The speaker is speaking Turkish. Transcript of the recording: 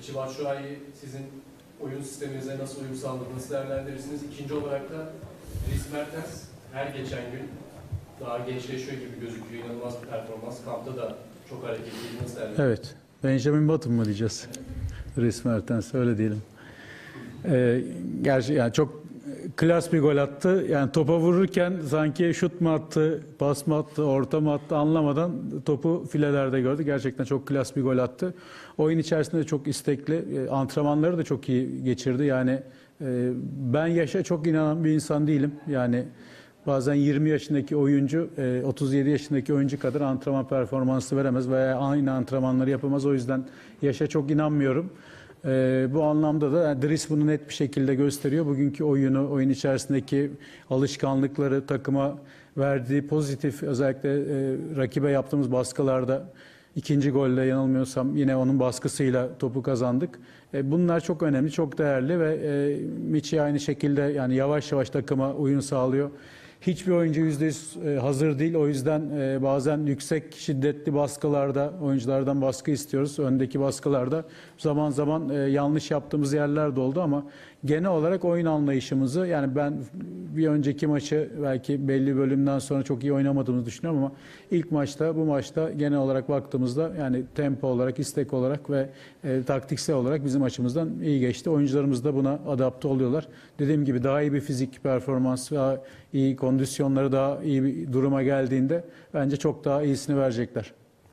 İçi Batshuayi sizin oyun sisteminize nasıl uyum sağladı, nasıl değerlendirirsiniz? İkinci olarak da Dries Mertens her geçen gün daha gençleşiyor gibi gözüküyor. İnanılmaz bir performans. Kampta da çok hareketliydi. Nasıl değerlendirirsiniz? Evet. Benjamin Button mı diyeceğiz? Dries Mertens öyle diyelim. Ee, gerçi yani çok klas bir gol attı. Yani topa vururken sanki şut mu attı, pas mı attı, orta mı attı anlamadan topu filelerde gördü. Gerçekten çok klas bir gol attı. Oyun içerisinde de çok istekli. E, Antrenmanları da çok iyi geçirdi. Yani e, ben yaşa çok inanan bir insan değilim. Yani Bazen 20 yaşındaki oyuncu e, 37 yaşındaki oyuncu kadar antrenman performansı veremez veya aynı antrenmanları yapamaz. O yüzden yaşa çok inanmıyorum. E, bu anlamda da Dries bunu net bir şekilde gösteriyor. Bugünkü oyunu, oyun içerisindeki alışkanlıkları, takıma verdiği pozitif özellikle e, rakibe yaptığımız baskılarda ikinci golde yanılmıyorsam yine onun baskısıyla topu kazandık. E, bunlar çok önemli, çok değerli ve e, Michi aynı şekilde yani yavaş yavaş takıma uyum sağlıyor. Hiçbir oyuncu %100 e, hazır değil. O yüzden e, bazen yüksek şiddetli baskılarda oyunculardan baskı istiyoruz. Öndeki baskılarda zaman zaman e, yanlış yaptığımız yerler de oldu ama genel olarak oyun anlayışımızı yani ben bir önceki maçı belki belli bölümden sonra çok iyi oynamadığımızı düşünüyorum ama ilk maçta bu maçta genel olarak baktığımızda yani tempo olarak, istek olarak ve e, taktiksel olarak bizim açımızdan iyi geçti. Oyuncularımız da buna adapte oluyorlar. Dediğim gibi daha iyi bir fizik performans, daha iyi kondisyonları daha iyi bir duruma geldiğinde bence çok daha iyisini verecekler.